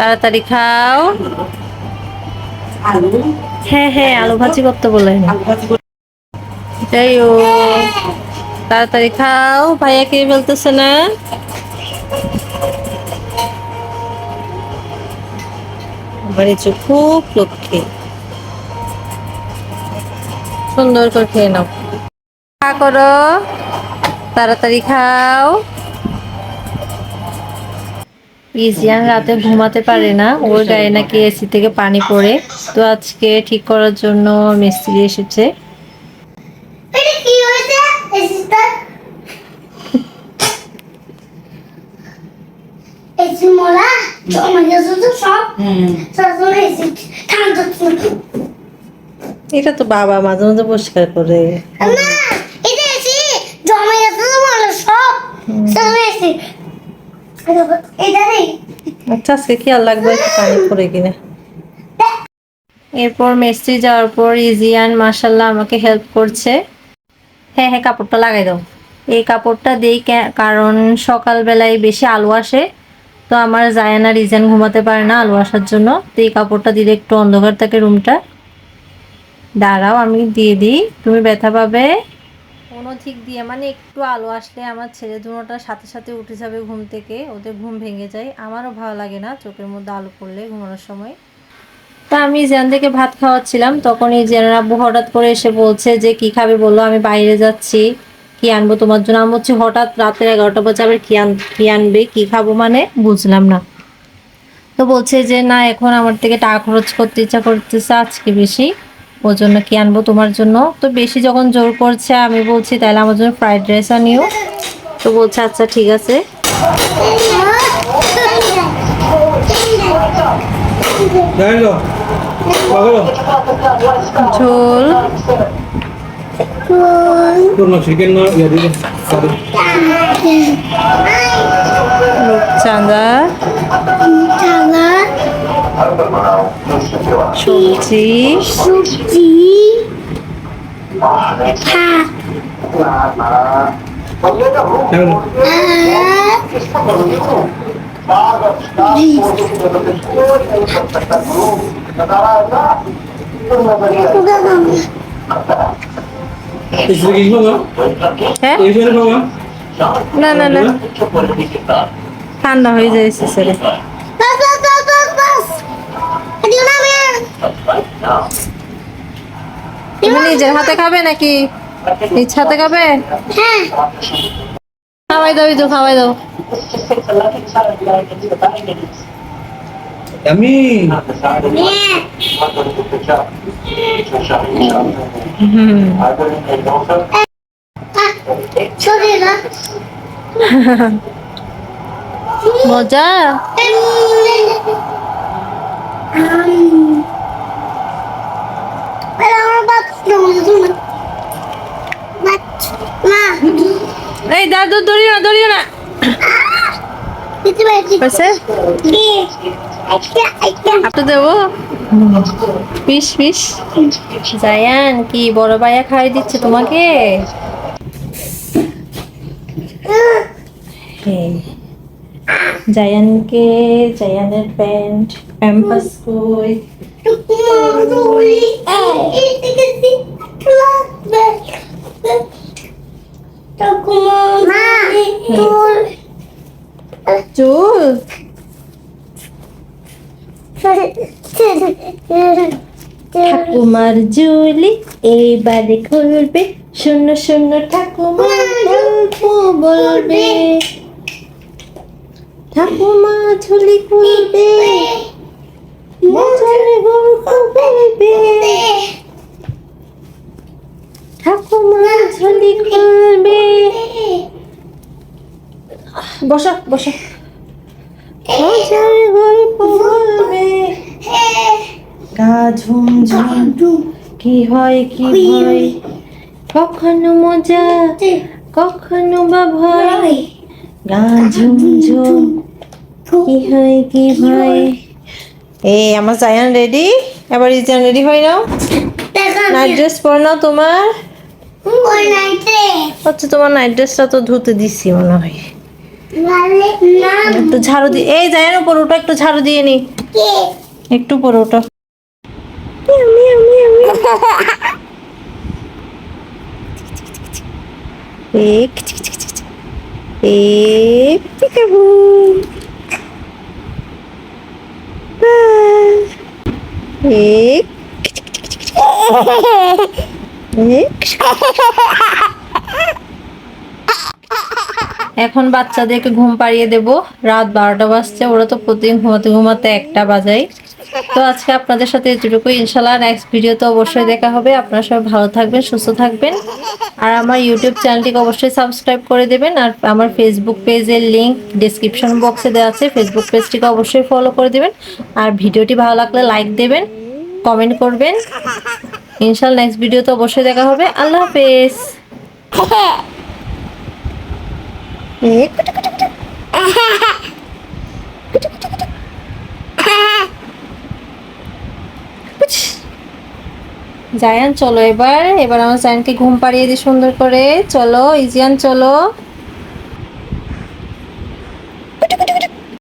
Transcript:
তাড়াতাড়ি খাও। হ্যাঁ হ্যাঁ আলু ভাজি করতে বলে। আলু ভাজি করে যাই ও তাড়াতাড়ি খাও। ভাইয়া কে বলতেছে না? আমার খুব লক্ষ্মী। সুন্দর করে খেয়ে নাও। খা করো। তাড়াতাড়ি খাও। ইজিয়ান রাতে ঘুমাতে পারে না। ওর গায়ে নাকি এসি থেকে পানি পড়ে। তো আজকে ঠিক করার জন্য মিস্ত্রি এসেছে। এটা তো বাবা মাঝে মাঝে পরিষ্কার করে। না এটা এসি জমা গেছে তো মোলা সব। আচ্ছা আজকে খেয়াল লাগবে? একটু পানি পড়ে কিনা। এরপর মিস্ত্রি যাওয়ার পর ইজিয়ান মাসাল্লাহ আমাকে হেল্প করছে। হ্যাঁ হ্যাঁ কাপড়টা লাগাই দাও। এই কাপড়টা দিই কে- কারণ সকালবেলায় বেশি আলো আসে, তো আমার জায়ানা রিজান ঘুমাতে পারে না আলো আসার জন্য। তো এই কাপড়টা দিলে একটু অন্ধকার থাকে রুমটা দাঁড়াও, আমি দিয়ে দিই। তুমি ব্যথা পাবে। কোনো দিক দিয়ে মানে একটু আলো আসলে আমার ছেলে দুটোটা সাথে সাথে উঠে যাবে ঘুম থেকে, ওদের ঘুম ভেঙে যায়। আমারও ভালো লাগে না চোখের মধ্যে আলো পড়লে ঘুমানোর সময়। তা আমি জেন থেকে ভাত খাওয়াচ্ছিলাম, তখন এই জেনার আব্বু হঠাৎ করে এসে বলছে যে, কি খাবে? বলল, আমি বাইরে যাচ্ছি, কি আনব তোমার জন্য? আমি হচ্ছে হঠাৎ রাতের এগারোটা বাজে আবার কি আন, কি আনবে, কি খাব মানে? বুঝলাম না। তো বলছে যে, না, এখন আমার থেকে টাকা খরচ করতে ইচ্ছা করতেছে আজকে বেশি। ওর জন্য কি আনব তোমার জন্য? তো বেশি যখন জোর করছে আমি বলছি তাহলে আমার জন্য ফ্রাইড রাইস আনিও। তো বলছে আচ্ছা ঠিক আছে. ঝোল। সবজি সবজি? হ্যাঁ? না না না ঠান্ডা হয়ে যাচ্ছে ছেলে তুমি নিজের হাতে খাবে নাকি? হাতে খাবে? হ্যাঁ। খাওয়াই দাও তো খাওয়াই দাও। Yummy. হ্যাঁ। মজা আমার বাপ না এই দাদু দড়িও না দড়িও না। আপনি দেবো। পিস পিস জায়ান কি বড় ভাইয়া খাই দিচ্ছে তোমাকে। জায়ানকে জায়ানের প্যান্ট প্যাম্পাস কই? ঠাকুমার ঝুলি এইবারে খুলবে। শূন্য শূন্য ঠাকুমার গল্প বলবে। ঠাকুমা ঝুলি খুলবে। গল্প বলবে ঠাকুমা ঝুলি খুলবে বসো বসো মজার গল্প বলবে গা ঝুম ঝুম কি হয় কি হয় কখনো মজা কখনো বা ভয় গা ঝুম ঝুম কি হয় কি হয় এই আমার জায়ান রেডি এবার ইজান রেডি হয় নাও নাইট ড্রেস পর নাও তোমার আচ্ছা তোমার নাইট ড্রেসটা তো ধুতে দিছি মনে হয়। একটু ঝাড়ু দিয়ে এই জায়ান উপর ওটা একটু ঝাড়ু দিয়ে নি। কে? একটু উপর ওটা। এক এক পিকাবু এক এক এখন বাচ্চাদেরকে ঘুম পাড়িয়ে দেব। রাত বারোটা বাজছে, ওরা তো প্রতিদিন ঘুমাতে ঘুমাতে একটা বাজায় তো আজকে আপনাদের সাথে এটুকুই ইনশাল্লাহ নেক্সট ভিডিওতে অবশ্যই দেখা হবে। আপনারা সবাই ভালো থাকবেন, সুস্থ থাকবেন। আর আমার ইউটিউব চ্যানেলটিকে অবশ্যই সাবস্ক্রাইব করে দেবেন। আর আমার ফেসবুক পেজের লিঙ্ক ডিসক্রিপশন বক্সে দেওয়া আছে। ফেসবুক পেজটিকে অবশ্যই ফলো করে দেবেন। আর ভিডিওটি ভালো লাগলে লাইক দেবেন কমেন্ট করবেন। ইনশাল্লাহ নেক্সট ভিডিওতে অবশ্যই দেখা হবে। আল্লাহ হাফেজ। এক জায়ান চলো এবার। এবার আমার জায়ানকে ঘুম পাড়িয়ে দিই সুন্দর করে। চলো ইজিয়ান চলো।